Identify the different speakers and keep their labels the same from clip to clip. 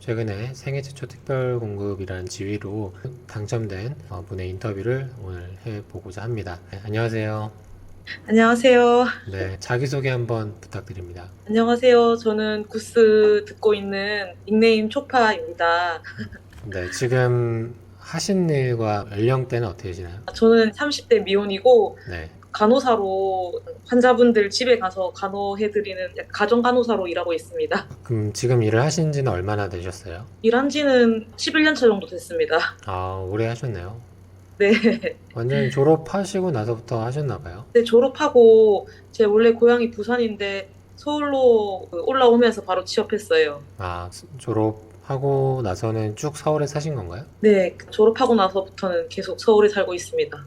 Speaker 1: 최근에 생애 최초 특별 공급이라는 지위로 당첨된 어, 분의 인터뷰를 오늘 해보고자 합니다. 네, 안녕하세요.
Speaker 2: 안녕하세요.
Speaker 1: 네, 자기소개 한번 부탁드립니다.
Speaker 2: 안녕하세요. 저는 구스 듣고 있는 닉네임 초파입니다.
Speaker 1: 네, 지금 하신 일과 연령대는 어떻게 되시나요?
Speaker 2: 저는 30대 미혼이고
Speaker 1: 네,
Speaker 2: 간호사로 환자분들 집에 가서 간호해드리는 가정 간호사로 일하고 있습니다.
Speaker 1: 그럼 지금 일을 하신 지는 얼마나 되셨어요?
Speaker 2: 일한 지는 11년 차 정도 됐습니다.
Speaker 1: 아, 오래 하셨네요.
Speaker 2: 네.
Speaker 1: 완전히 졸업하시고 나서부터 하셨나 봐요.
Speaker 2: 네, 졸업하고 제 원래 고향이 부산인데 서울로 그 올라오면서 바로 취업했어요.
Speaker 1: 아, 스- 졸업하고 나서는 쭉 서울에 사신 건가요?
Speaker 2: 네, 졸업하고 나서부터는 계속 서울에 살고 있습니다.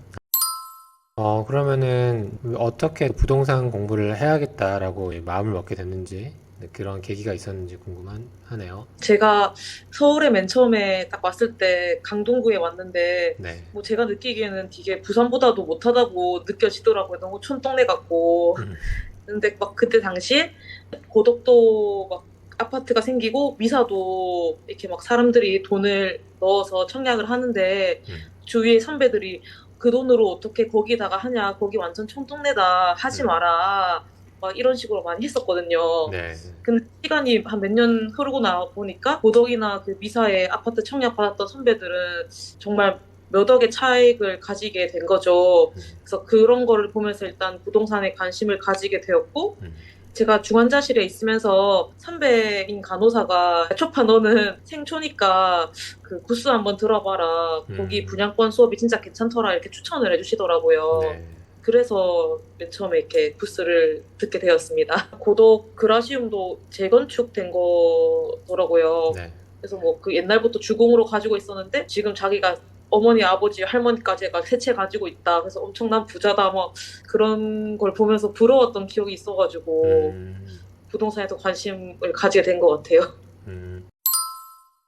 Speaker 1: 어, 그러면은 어떻게 부동산 공부를 해야겠다라고 마음을 먹게 됐는지 네, 그런 계기가 있었는지 궁금하네요.
Speaker 2: 제가 서울에 맨 처음에 딱 왔을 때 강동구에 왔는데
Speaker 1: 네.
Speaker 2: 뭐 제가 느끼기에는 되게 부산보다도 못하다고 느껴지더라고요. 너무 촌동네 같고.
Speaker 1: 음.
Speaker 2: 근데 막 그때 당시에 고덕도 막 아파트가 생기고 미사도 이렇게 막 사람들이 돈을 넣어서 청약을 하는데
Speaker 1: 음.
Speaker 2: 주위에 선배들이 그 돈으로 어떻게 거기다가 하냐. 거기 완전 촌동네다. 하지
Speaker 1: 음.
Speaker 2: 마라. 막 이런 식으로 많이 했었거든요.
Speaker 1: 네.
Speaker 2: 근데 시간이 한 몇 년 흐르고 나 보니까 고덕이나 그 미사에 아파트 청약 받았던 선배들은 정말 몇 억의 차익을 가지게 된 거죠.
Speaker 1: 음.
Speaker 2: 그래서 그런 거를 보면서 일단 부동산에 관심을 가지게 되었고
Speaker 1: 음.
Speaker 2: 제가 중환자실에 있으면서 선배인 간호사가 초파 너는 생초니까 그 구스 한번 들어봐라. 거기
Speaker 1: 음.
Speaker 2: 분양권 수업이 진짜 괜찮더라 이렇게 추천을 해주시더라고요.
Speaker 1: 네.
Speaker 2: 그래서 맨 처음에 이렇게 부스를 듣게 되었습니다. 고덕 그라시움도 재건축된 거더라고요.
Speaker 1: 네.
Speaker 2: 그래서 뭐 그 옛날부터 주공으로 가지고 있었는데 지금 자기가 어머니, 아버지, 할머니까지 가 세채 가지고 있다. 그래서 엄청난 부자다. 막 그런 걸 보면서 부러웠던 기억이 있어가지고
Speaker 1: 음,
Speaker 2: 부동산에도 관심을 가지게 된 것 같아요.
Speaker 1: 음.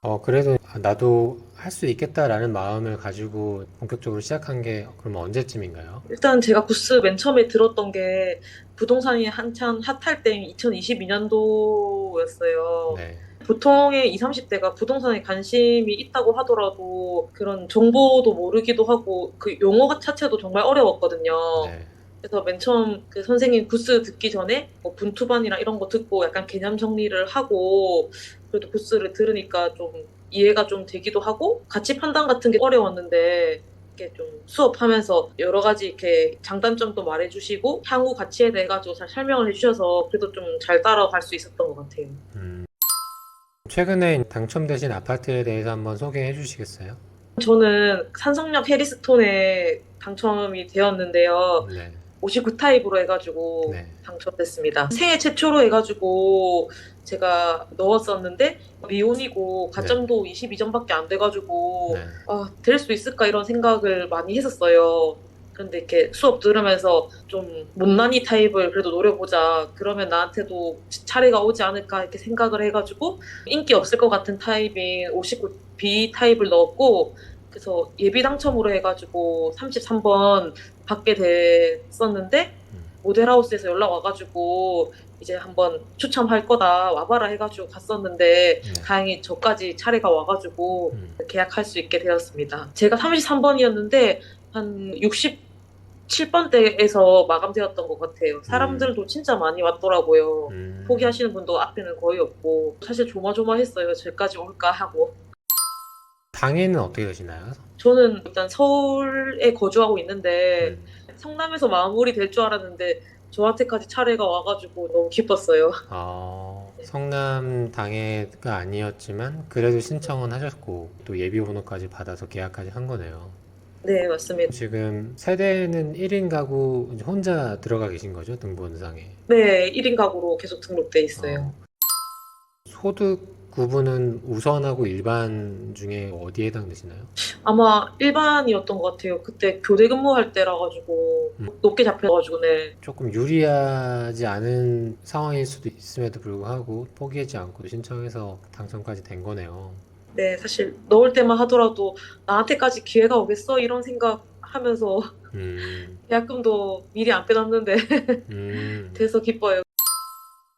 Speaker 1: 어, 그래도 아, 나도 할 수 있겠다라는 마음을 가지고 본격적으로 시작한 게 그러면 언제쯤인가요?
Speaker 2: 일단 제가 구스 맨 처음에 들었던 게 부동산이 한창 핫할 때인 2022년도였어요.
Speaker 1: 네.
Speaker 2: 보통의 20, 30대가 부동산에 관심이 있다고 하더라도 그런 정보도 모르기도 하고 그 용어 자체도 정말 어려웠거든요.
Speaker 1: 네.
Speaker 2: 그래서 맨 처음 그 선생님 구스 듣기 전에 뭐 분투반이나 이런 거 듣고 약간 개념 정리를 하고 그래도 구스를 들으니까 좀 이해가 좀 되기도 하고 가치 판단 같은 게 어려웠는데 이렇게 좀 수업하면서 여러 가지 이렇게 장단점도 말해주시고 향후 가치에 대해 가지고 잘 설명을 해주셔서 그래도 좀 잘 따라갈 수 있었던 것 같아요.
Speaker 1: 음. 최근에 당첨되신 아파트에 대해서 한번 소개해 주시겠어요?
Speaker 2: 저는 산성역 해리스톤에 당첨이 되었는데요.
Speaker 1: 네.
Speaker 2: 59타입으로 해가지고
Speaker 1: 네.
Speaker 2: 당첨됐습니다. 생애 최초로 해가지고 제가 넣었었는데 미혼이고 가점도 22점밖에 안 돼가지고
Speaker 1: 네.
Speaker 2: 아, 될 수 있을까 이런 생각을 많이 했었어요. 근데 이렇게 수업 들으면서 좀 못난이 타입을 그래도 노려보자. 그러면 나한테도 차례가 오지 않을까 이렇게 생각을 해가지고 인기 없을 것 같은 타입인 59B 타입을 넣었고 그래서 예비 당첨으로 해가지고 33번 받게 됐었는데
Speaker 1: 음.
Speaker 2: 모델하우스에서 연락 와가지고 이제 한번 추첨할 거다 와봐라 해가지고 갔었는데
Speaker 1: 네.
Speaker 2: 다행히 저까지 차례가 와가지고
Speaker 1: 음.
Speaker 2: 계약할 수 있게 되었습니다. 제가 33번이었는데 한 67번대에서 마감되었던 것 같아요. 사람들도 진짜 많이 왔더라고요.
Speaker 1: 음.
Speaker 2: 포기하시는 분도 앞에는 거의 없고 사실 조마조마했어요. 저기까지 올까 하고.
Speaker 1: 당해는 어떻게 되시나요?
Speaker 2: 저는 일단 서울에 거주하고 있는데
Speaker 1: 음.
Speaker 2: 성남에서 마무리 될 줄 알았는데 저한테까지 차례가 와가지고 너무 기뻤어요.
Speaker 1: 어, 성남 당해가 아니었지만 그래도 신청은 하셨고 또 예비 번호까지 받아서 계약까지 한 거네요.
Speaker 2: 네, 맞습니다.
Speaker 1: 지금 세대는 1인 가구 혼자 들어가 계신 거죠, 등본상에.
Speaker 2: 네, 1인 가구로 계속 등록돼 있어요.
Speaker 1: 어, 소득 구분은 우선하고 일반 중에 어디에 해당되시나요?
Speaker 2: 아마 일반이었던 것 같아요. 그때 교대 근무할 때라 가지고
Speaker 1: 음.
Speaker 2: 높게 잡혀가지고 네.
Speaker 1: 조금 유리하지 않은 상황일 수도 있음에도 불구하고 포기하지 않고 신청해서 당첨까지 된 거네요.
Speaker 2: 네, 사실 넣을 때만 하더라도 나한테까지 기회가 오겠어 이런 생각 하면서
Speaker 1: 음,
Speaker 2: 계약금도 미리 안 빼놨는데
Speaker 1: 음.
Speaker 2: 돼서 기뻐요.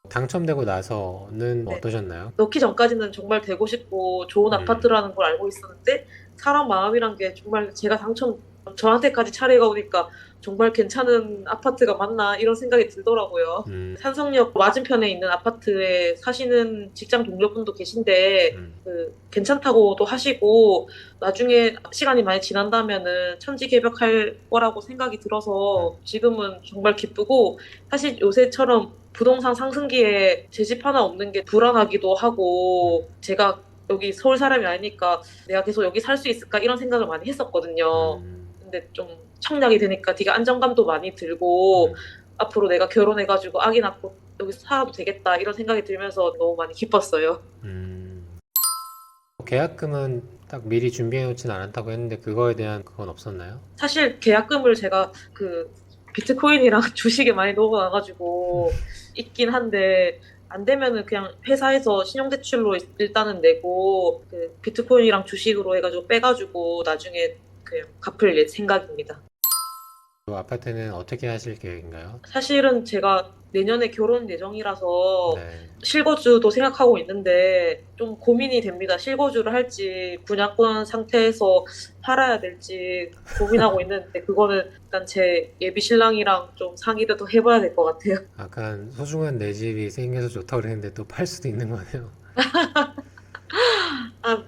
Speaker 1: 당첨되고 나서는
Speaker 2: 네.
Speaker 1: 어떠셨나요?
Speaker 2: 넣기 전까지는 정말 되고 싶고 좋은
Speaker 1: 음.
Speaker 2: 아파트라는 걸 알고 있었는데 사람 마음이란 게 정말 제가 당첨 저한테까지 차례가 오니까 정말 괜찮은 아파트가 맞나 이런 생각이 들더라고요.
Speaker 1: 음,
Speaker 2: 산성역 맞은편에 있는 아파트에 사시는 직장 동료분도 계신데
Speaker 1: 음,
Speaker 2: 그 괜찮다고도 하시고 나중에 시간이 많이 지난다면은 천지개벽할 거라고 생각이 들어서 지금은 정말 기쁘고 사실 요새처럼 부동산 상승기에 제 집 하나 없는 게 불안하기도 하고 제가 여기 서울 사람이 아니니까 내가 계속 여기 살 수 있을까 이런 생각을 많이 했었거든요.
Speaker 1: 음,
Speaker 2: 근데 좀 청약이 되니까 되게 안정감도 많이 들고
Speaker 1: 음.
Speaker 2: 앞으로 내가 결혼해가지고 아기 낳고 여기서 살아도 되겠다 이런 생각이 들면서 너무 많이 기뻤어요.
Speaker 1: 음. 계약금은 딱 미리 준비해 놓진 않았다고 했는데 그거에 대한 그건 없었나요?
Speaker 2: 사실 계약금을 제가 그 비트코인이랑 주식에 많이 넣어놔가지고 있긴 한데 안 되면은 그냥 회사에서 신용대출로 일단은 내고 그 비트코인이랑 주식으로 해가지고 빼가지고 나중에 그냥 갚을 예- 생각입니다.
Speaker 1: 그 아파트는 어떻게 하실 계획인가요?
Speaker 2: 사실은 제가 내년에 결혼 예정이라서
Speaker 1: 네.
Speaker 2: 실거주도 생각하고 있는데 좀 고민이 됩니다. 실거주를 할지 분양권 상태에서 팔아야 될지 고민하고 있는데 그거는 일단 제 예비 신랑이랑 좀 상의를 또 해봐야 될 것 같아요.
Speaker 1: 약간 소중한 내 집이 생겨서 좋다고 그랬는데 또 팔 수도 있는 거네요.
Speaker 2: 아,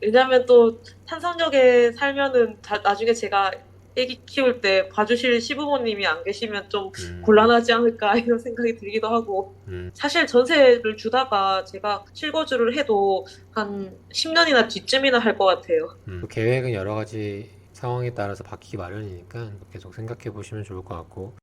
Speaker 2: 왜냐면 또 탄성역에 살면은 다- 나중에 제가 애기 키울 때 봐주실 시부모님이 안 계시면 좀
Speaker 1: 음,
Speaker 2: 곤란하지 않을까 이런 생각이 들기도 하고
Speaker 1: 음,
Speaker 2: 사실 전세를 주다가 제가 실거주를 해도 한 10년이나 뒤쯤이나 할 것 같아요.
Speaker 1: 음. 그 계획은 여러 가지 상황에 따라서 바뀌기 마련이니까 계속 생각해 보시면 좋을 것 같고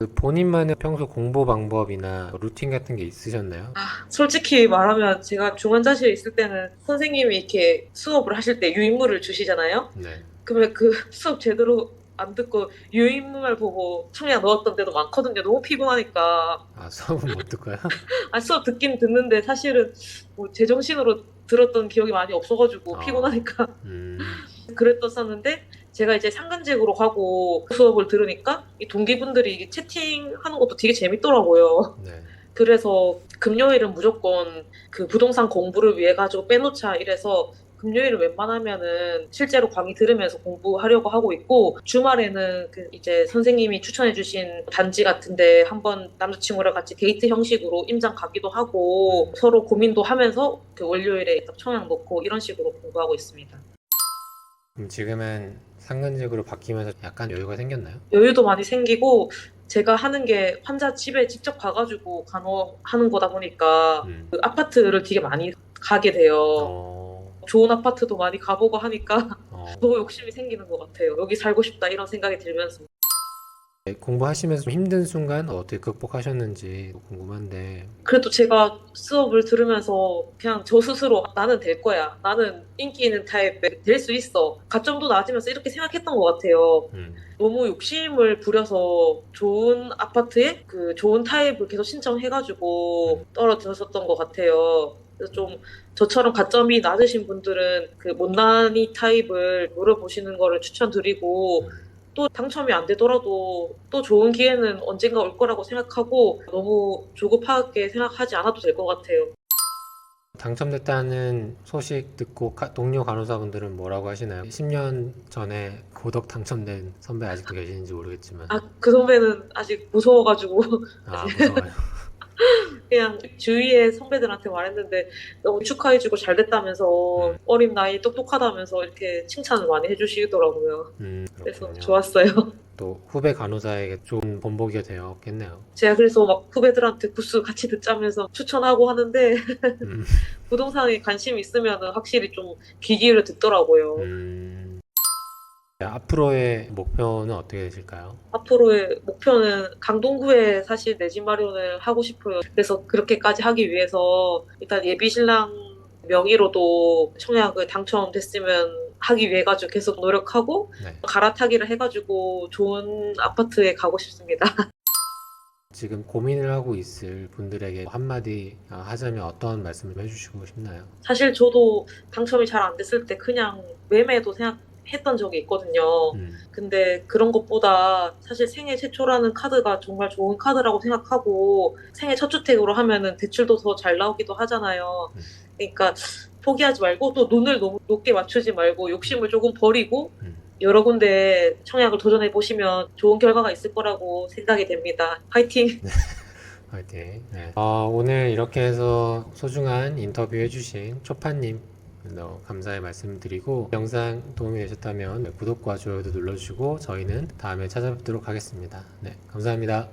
Speaker 1: 그 본인만의 평소 공부 방법이나 루틴 같은 게 있으셨나요?
Speaker 2: 아, 솔직히 말하면 제가 중환자실에 있을 때는 선생님이 이렇게 수업을 하실 때 유인물을 주시잖아요.
Speaker 1: 네.
Speaker 2: 그러면 그 수업 제대로 안 듣고 유인물만 보고 청약 넣었던 데도 많거든요. 너무 피곤하니까.
Speaker 1: 아, 수업은 못 듣고요?
Speaker 2: 아, 수업 듣긴 듣는데 사실은 뭐 제정신으로 들었던 기억이 많이 없어가지고
Speaker 1: 아.
Speaker 2: 피곤하니까
Speaker 1: 음,
Speaker 2: 그랬었었는데 제가 이제 상근직으로 가고 수업을 들으니까 이 동기분들이 채팅하는 것도 되게 재밌더라고요.
Speaker 1: 네.
Speaker 2: 그래서 금요일은 무조건 그 부동산 공부를 위해 가지고 빼놓자 이래서 금요일은 웬만하면은 실제로 강의 들으면서 공부하려고 하고 있고 주말에는 그 이제 선생님이 추천해주신 단지 같은데 한번 남자친구랑 같이 데이트 형식으로 임장 가기도 하고 서로 고민도 하면서 그 월요일에 딱 청약 놓고 이런 식으로 공부하고 있습니다.
Speaker 1: 그럼 지금은 상근직으로 바뀌면서 약간 여유가 생겼나요?
Speaker 2: 여유도 많이 생기고 제가 하는 게 환자 집에 직접 가가지고 간호하는 거다 보니까
Speaker 1: 음.
Speaker 2: 그 아파트를 되게 많이 가게 돼요.
Speaker 1: 어,
Speaker 2: 좋은 아파트도 많이 가보고 하니까
Speaker 1: 어.
Speaker 2: 더 욕심이 생기는 것 같아요. 여기 살고 싶다 이런 생각이 들면서.
Speaker 1: 네, 공부하시면서 좀 힘든 순간 어떻게 극복하셨는지 궁금한데
Speaker 2: 그래도 제가 수업을 들으면서 그냥 저 스스로 나는 될 거야. 나는 인기 있는 타입 될 수 있어. 가점도 낮으면서 이렇게 생각했던 것 같아요.
Speaker 1: 음,
Speaker 2: 너무 욕심을 부려서 좋은 아파트에 그 좋은 타입을 계속 신청해가지고 떨어졌었던 것 같아요. 그래서 좀 저처럼 가점이 낮으신 분들은 그 못난이 타입을 노려보시는 거를 추천드리고
Speaker 1: 음.
Speaker 2: 또 당첨이 안 되더라도 또 좋은 기회는 언젠가 올 거라고 생각하고 너무 조급하게 생각하지 않아도 될 것 같아요.
Speaker 1: 당첨됐다는 소식 듣고 가- 동료 간호사분들은 뭐라고 하시나요? 10년 전에 고덕 당첨된 선배 아직도 계시는지 모르겠지만
Speaker 2: 아, 그 선배는 아직 무서워가지고
Speaker 1: 아 무서워요.
Speaker 2: 그냥 주위의 선배들한테 말했는데 너무 축하해주고 잘 됐다면서
Speaker 1: 음.
Speaker 2: 어린 나이 똑똑하다면서 이렇게 칭찬을 많이 해주시더라고요.
Speaker 1: 음,
Speaker 2: 그래서. 좋았어요.
Speaker 1: 또 후배 간호사에게 좋은 본보기가 되었겠네요.
Speaker 2: 제가 그래서 막 후배들한테 부스 같이 듣자면서 추천하고 하는데
Speaker 1: 음,
Speaker 2: 부동산에 관심 있으면 확실히 좀 귀 기울여 듣더라고요.
Speaker 1: 음. 네, 앞으로의 목표는 어떻게 되실까요?
Speaker 2: 앞으로의 목표는 강동구에 사실 내 집 마련을 하고 싶어요. 그래서 그렇게까지 하기 위해서 일단 예비 신랑 명의로도 청약을 당첨됐으면 하기 위해 가지고 계속 노력하고
Speaker 1: 네.
Speaker 2: 갈아타기를 해가지고 좋은 아파트에 가고 싶습니다.
Speaker 1: 지금 고민을 하고 있을 분들에게 한마디 아, 하자면 어떤 말씀을 해주시고 싶나요?
Speaker 2: 사실 저도 당첨이 잘 안 됐을 때 그냥 매매도 했던 적이 있거든요.
Speaker 1: 음,
Speaker 2: 근데 그런 것보다 사실 생애 최초라는 카드가 정말 좋은 카드라고 생각하고 생애 첫 주택으로 하면은 대출도 더 잘 나오기도 하잖아요.
Speaker 1: 음.
Speaker 2: 그러니까 포기하지 말고 또 눈을 너무 높게 맞추지 말고 욕심을 조금 버리고
Speaker 1: 음.
Speaker 2: 여러 군데 청약을 도전해 보시면 좋은 결과가 있을 거라고 생각이 됩니다. 화이팅!
Speaker 1: 화이팅. 네. 어, 오늘 이렇게 해서 소중한 인터뷰 해주신 초파님 너무 감사의 말씀드리고 영상 도움이 되셨다면 구독과 좋아요도 눌러주시고 저희는 다음에 찾아뵙도록 하겠습니다. 네, 감사합니다.